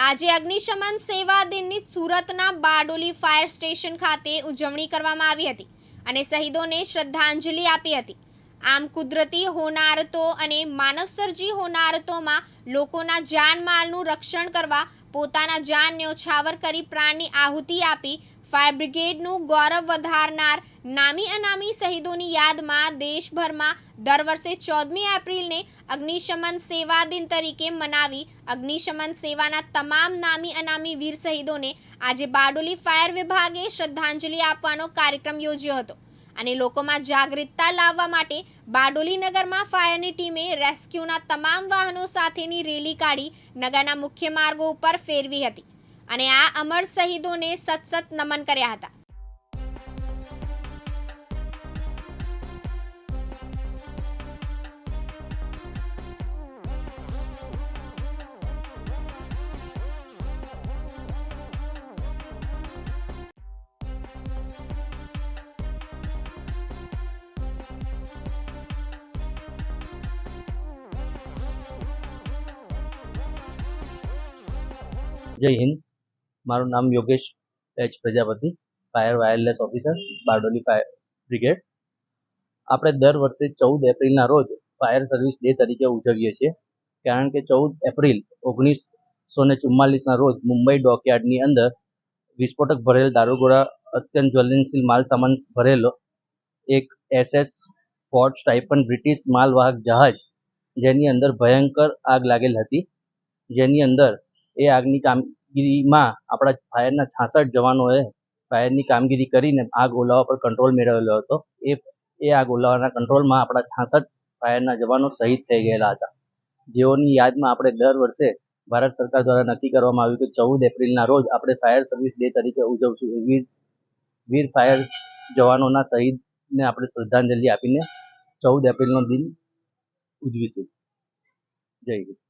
આજે અગ્નિશમન સેવા દિનની સુરતના બારડોલી ફાયર સ્ટેશન ખાતે ઉજવણી કરવામાં આવી હતી અને શહીદોને શ્રદ્ધાંજલિ આપી હતી. આમ કુદરતી હોનારતો અને માનવસર્જી હોનારતોમાં લોકોના જાનમાલનું રક્ષણ કરવા પોતાના જાન ન્યોછાવર કરી પ્રાણની આહુતિ આપી ફાયર બ્રિગેડનું ગૌરવ વધારનાર નામી અનામી શહીદોની યાદમાં દેશભરમાં દર વર્ષે ચૌદમી એપ્રિલને અગ્નિશમન સેવા દિન તરીકે મનાવી અગ્નિશમન સેવાના તમામ નામી અનામી વીર શહીદોને આજે બારડોલી ફાયર વિભાગે શ્રદ્ધાંજલિ આપવાનો કાર્યક્રમ યોજ્યો હતો. અને લોકોમાં જાગૃતતા લાવવા માટે બારડોલી નગરમાં ફાયરની ટીમે રેસ્ક્યુના તમામ વાહનો સાથેની રેલી કાઢી નગરના મુખ્ય માર્ગો ઉપર ફેરવી હતી. અને આ અમર શહીદોને સતસત નમન કર્યા હતા. જય હિન્દ. મારું નામ Yogesh H Prajapati, fire wireless officer, Bardoli fire brigade. આપણે દર વર્ષે ચૌદ એપ્રિલના રોજ ફાયર સર્વિસ ડે તરીકે ઉજવીએ છીએ. કારણ કે ચૌદ એપ્રિલ ઓગણીસો ને ચુમ્માલીસના રોજ મુંબઈ ડોકયાર્ડની અંદર વિસ્ફોટક ભરેલ દારૂગોળા, અત્યંત જ્વલનશીલ માલ સામાન ભરેલો એક એસએસ ફોર્ટ સ્ટાઇફન બ્રિટિશ માલવાહક જહાજ, જેની અંદર ભયંકર આગ લાગેલ હતી. જેની અંદર એ આગની કામગીરીમાં આપણા ફાયરના છાસઠ જવાનોએ ફાયરની કામગીરી કરીને આગ ઓલાવા પર કંટ્રોલ મેળવેલો હતો. એ એ આગ ઓલાવાના કંટ્રોલમાં આપણા છાસઠ ફાયરના જવાનો શહીદ થઈ ગયેલા હતા. જેઓની યાદમાં આપણે દર વર્ષે ભારત સરકાર દ્વારા નક્કી કરવામાં આવ્યું કે ચૌદ એપ્રિલના રોજ આપણે ફાયર સર્વિસ ડે તરીકે ઉજવશું વીર વીર ફાયર જવાનોના શહીદને આપણે શ્રદ્ધાંજલિ આપીને ચૌદ એપ્રિલનો દિન ઉજવીશું. જય હિન્દ.